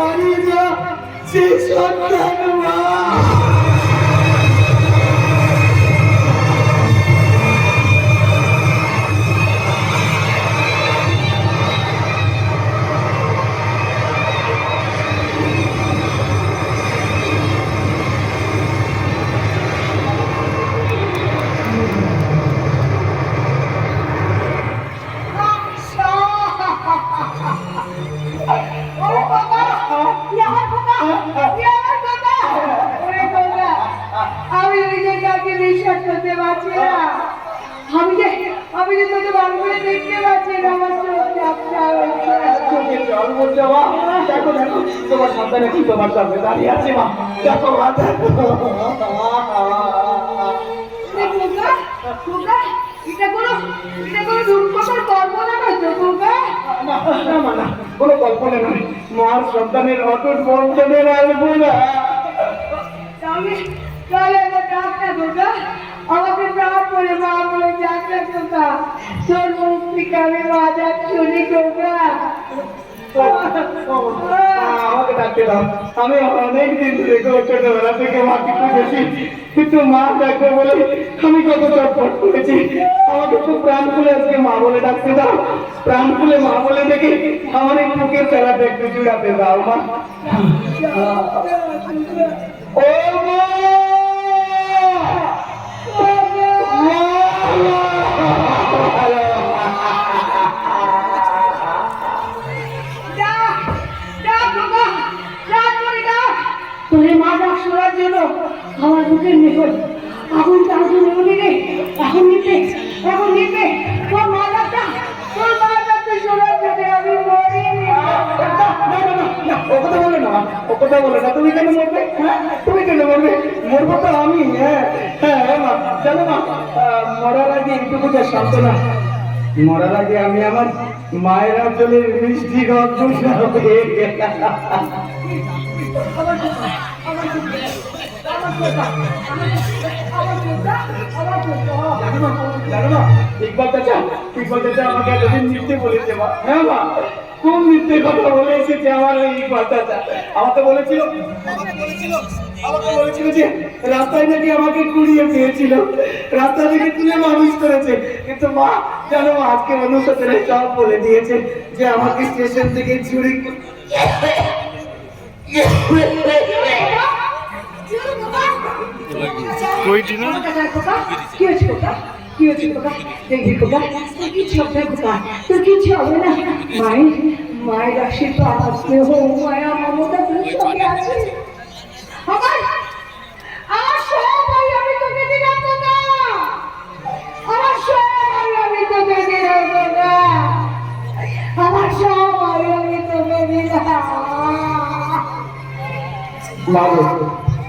হারিয়ে যাওয়া সেই সন্তান মা আমি নিজেকে আগে বিশ্বাস করতে পারছি না আমি কি এটা কোনো রূপকথার কল্পনা নয় তো খোকা না না মা না কোনো কল্পনা নয় মার সন্তানের অটুট বন্ধনের আসব না তাহলে তাহলে আমার ডাক না খোকা আমাকে প্রাণ করে মা বলে না খোকা তোর মুখ থেকে আমি বাজার শুনি খোকা আমাকে ডাকতে দাও। আমি অনেক দিন ধরে ছোটবেলা থেকে মাকে খুঁজেছি কিন্তু মা ডাকবে বলে আমি কত চটপট করেছি। আমাকে তো প্রাণ খুলে আজকে মা বলে ডাকতে দাও। প্রাণ খুলে মা বলে দেখে আমার এই বুকের চেলা একটু জুড়াতে দাও মা। শোনার জন্য আমার বুকের নিকট। আগুন এখন নিবে এখন তোর মা তোর মা শোনার আমি না, না, না, না, না, ও কথা বলে না ও কথা বলে না। তুমি কেন মরবে? হ্যাঁ? তুমি কেন মরবে? মরবো তো আমি হ্যাঁ। হ্যাঁ হ্যাঁ, মা চলো মা? মরার আগে একটু যা সান্ত্বনা। মরার আগে আমি আমার মায়ের অঞ্চলের মিষ্টি গন্ধ হ্যাঁ? আমাকে বলেছিল? আমাকে যে রাস্তায় নাকি আমাকে কুড়িয়ে পেয়েছিল। রাস্তা থেকে তুলে মানুষ করেছে। কিন্তু মা, জানো আজকে অনুসারে সব বলে দিয়েছে যে আমাকে স্টেশন থেকে চুরি করে- কইটি না? কি হয়েছে খোকা? কি হয়েছে খোকা? দেখবি খোকা? তোর কিচ্ছু হবে খোকা? তোর কিচ্ছু হবে না? মায়ের মায়ের আশীর্বাদ স্নেহ মায়া মমতা তোর সঙ্গে আছে। আমার আমার সবাই আমি তোকে দিলাম খোকা। আমার সবাই আমি তোকে দিলাম খোকা। আমার সবাই আমি তোকে দিলাম। মা